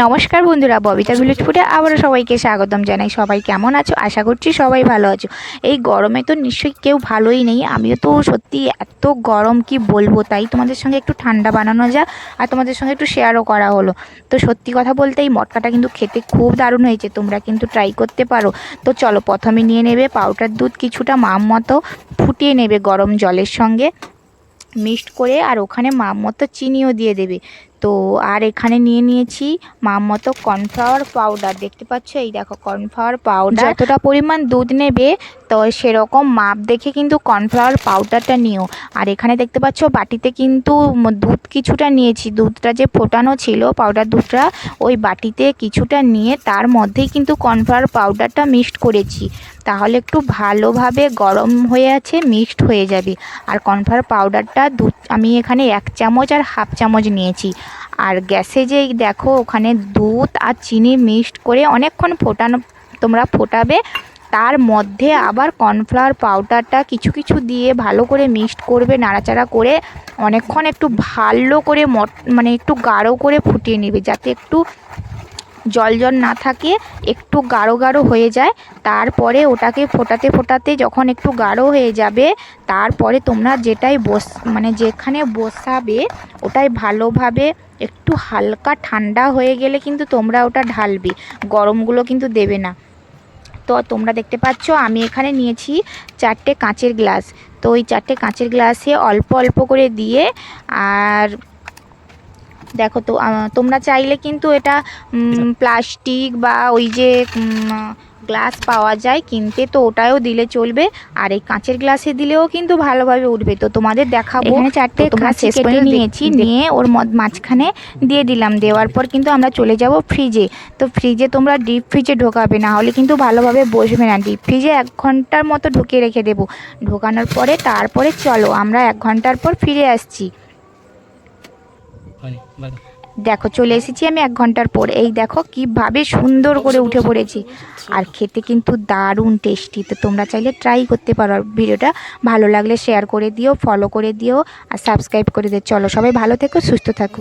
নমস্কার বন্ধুরা, ববিতা ভিলেজ ফুডে আবারও সবাইকে স্বাগতম জানাই। সবাই কেমন আছো? আশা করছি সবাই ভালো আছো। এই গরমে তো নিশ্চয়ই কেউ ভালোই নেই। আমিও তো সত্যি এত গরম, কি বলব? তাই তোমাদের সঙ্গে একটু ঠান্ডা বানানো যা, আর তোমাদের সঙ্গে একটু শেয়ারও করা হলো। তো সত্যি কথা বলতে এই মটকাটা কিন্তু খেতে খুব দারুণ হয়েছে। তোমরা কিন্তু ট্রাই করতে পারো। তো চলো প্রথমে নিয়ে নেবে পাউডার দুধ, কিছুটা মাম মতো ফুটিয়ে নেবে গরম জলের সঙ্গে। মিক্সড করে আর ওখানে মাম মতো চিনিও দিয়ে দেবে। তো আর এখানে নিয়ে নিয়েছি মাম মতো কর্নফ্লাওয়ার পাউডার। দেখতে পাচ্ছ? এই দেখো, কর্নফ্লাওয়ার পাউডার। যতটা পরিমাণ দুধ নেবে, তো সেরকম মাপ দেখে কিন্তু কর্নফ্লাওয়ার পাউডারটা নিও। আর এখানে দেখতে পাচ্ছ, বাটিতে কিন্তু দুধ কিছুটা নিয়েছি। দুধটা যে ফোটানো ছিল, পাউডার দুধটা, ওই বাটিতে কিছুটা নিয়ে তার মধ্যেই কিন্তু কর্নফ্লাওয়ার পাউডারটা মিক্সড করেছি। তাহলে একটু ভালোভাবে গরম হয়ে আছে, মিক্সড হয়ে যাবে। আর কর্নফ্লাওয়ার পাউডারটা দুধ আমি এখানে এক চামচ আর হাফ চামচ নিয়েছি। আর গ্যাসে যে দেখো ওখানে দুধ আর চিনি মিক্সড করে অনেকক্ষণ ফোটানো, তোমরা ফোটাবে। তার মধ্যে আবার কর্নফ্লাওয়ার পাউডারটা কিছু কিছু দিয়ে ভালো করে মিক্সড করবে, নাড়াচাড়া করে অনেকক্ষণ একটু ভালো করে মানে একটু গাঢ় করে ফুটিয়ে নেবে, যাতে একটু জল জল না থাকে, একটু গাঢ় গাঢ় হয়ে যায়। তারপরে ওটাকে ফোটাতে ফোটাতে যখন একটু গাঢ় হয়ে যাবে, তারপরে তোমরা যেটাই বস মানে যেখানে বসাবে, ওটাই ভালোভাবে একটু হালকা ঠান্ডা হয়ে গেলে কিন্তু তোমরা ওটা ঢালবে। গরমগুলো কিন্তু দেবে না। তো তোমরা দেখতে পাচ্ছ, আমি এখানে নিয়েছি চারটে কাঁচের গ্লাস। তো ওই চারটে কাঁচের গ্লাসে অল্প অল্প করে দিয়ে আর দেখো তো তোমরা চাইলে কিন্তু এটা প্লাস্টিক বা ওই যে গ্লাস পাওয়া যায় কিনতে তো ওটাও দিলে চলবে। আর এই কাঁচের গ্লাসে দিলেও কিন্তু ভালোভাবে উঠবে। তো তোমাদের দেখাবো। এখানে চারটে তোমরা শেষ করে নিয়েছি নিয়ে ওর মাঝখানে দিয়ে দিলাম। দেওয়ার পর কিন্তু আমরা চলে যাব ফ্রিজে। তো ফ্রিজে তোমরা ডিপ ফ্রিজে ঢোকাবে না হলে কিন্তু ভালোভাবে বসবে না। ডিপ ফ্রিজে এক ঘণ্টার মতো ঢুকিয়ে রেখে দেবো। ঢোকানোর পরে তারপরে চলো আমরা এক ঘণ্টার পর ফিরে আসছি। দেখো, চলে এসেছি আমি এক ঘণ্টার পর। এই দেখো, কীভাবে সুন্দর করে উঠে পড়েছি। আর খেতে কিন্তু দারুণ টেস্টি তো তোমরা চাইলে ট্রাই করতে পারো। ভিডিওটা ভালো লাগলে শেয়ার করে দিও ফলো করে দিও, আর সাবস্ক্রাইব করে দিও। চলো, সবাই ভালো থেকো, সুস্থ থাকো।